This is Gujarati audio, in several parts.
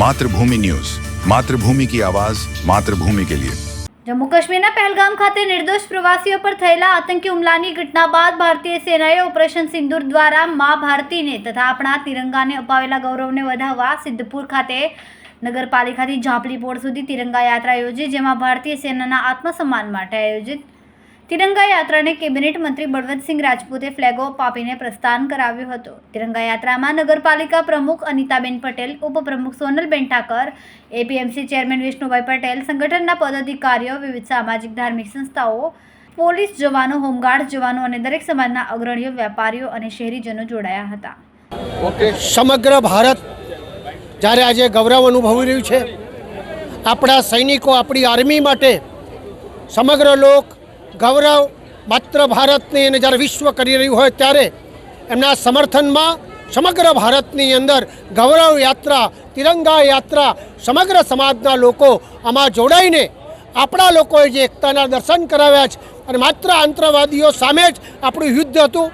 માતૃભૂમિ ન્યૂઝ. માતૃભૂમિ કી આવાજ, માતૃભૂમિ કે લિયે. જમ્મુ કાશ્મીરના પહેલગામ ખાતે નિર્દોષ પ્રવાસીઓ પર થયેલા આતંકી હુમલાની ઘટના બાદ ભારતીય સેનાએ ઓપરેશન સિંદૂર દ્વારા મા ભારતીને તથા આપણા તિરંગાને અપાવેલા ગૌરવને વધાવવા સિદ્ધપુર ખાતે નગરપાલિકાથી ઝાંપલી પોળ સુધી તિરંગા યાત્રા યોજી, જેમાં ભારતીય સેનાના આત્મસન્માન માટે આયોજિત તિરંગા યાત્રાને કેબિનેટ મંત્રી બળવંતસિંહ રાજપૂતે ફ્લેગ ઓફ આપીને પ્રસ્થાન કરાવ્યો હતો. તિરંગા યાત્રામાં નગરપાલિકા પ્રમુખ અનિતાબેન પટેલ, ઉપપ્રમુખ સોનલબેન ઠાકર એપીએમસી ચેરમેન વિષ્ણુભાઈ પટેલ, સંગઠનના પદાધિકારીઓ, વિવિધ સામાજિક ધાર્મિક સંસ્થાઓ, પોલીસ જવાનો, હોમગાર્ડ જવાનો અને દરેક સમાજના અગ્રણીઓ, વેપારીઓ અને શહેરીજનો જોડાયા હતા. સમગ્ર ભારત જ્યારે આજે ગૌરવ અનુભવી રહ્યું છે, આપણા સૈનિકો આપણી આર્મી માટે સમગ્ર લોક ગૌરવ માત્ર ભારતની અને જ્યારે વિશ્વ કરી રહ્યું હોય ત્યારે એમના સમર્થનમાં સમગ્ર ભારતની અંદર ગૌરવ યાત્રા, તિરંગા યાત્રા, સમગ્ર સમાજના લોકો આમાં જોડાઈને આપણા લોકોએ જે એકતાના દર્શન કરાવ્યા છે અને માત્ર આંતરવાદીઓ સામે જ આપણું યુદ્ધ હતું.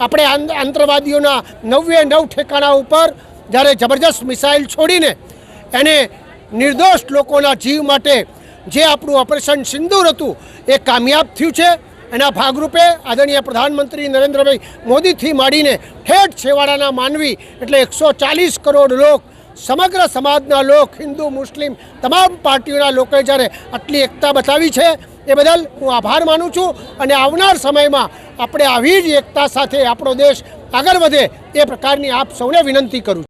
આપણે આંત- આંતરવાદીઓના નવે નવ ઠેકાણા ઉપર જ્યારે જબરજસ્ત મિસાઇલ છોડીને એને નિર્દોષ લોકોના જીવ માટે જે આપણું ઓપરેશન સિંદૂર હતું, એ કામયાબ થયું છે. એના ભાગરૂપે આદરણીય પ્રધાનમંત્રી નરેન્દ્રભાઈ મોદીથી માંડીને ઠેઠ છેવાડાના માનવી, એટલે એકસો ચાલીસ કરોડ લોક, સમગ્ર સમાજના લોક, હિન્દુ, મુસ્લિમ, તમામ પાર્ટીઓના લોકોએ જ્યારે આટલી એકતા બતાવી છે, એ બદલ હું આભાર માનું છું અને આવનાર સમયમાં આપણે આવી જ એકતા સાથે આપણો દેશ આગળ વધે, એ પ્રકારની આપ સૌને વિનંતી કરું છું.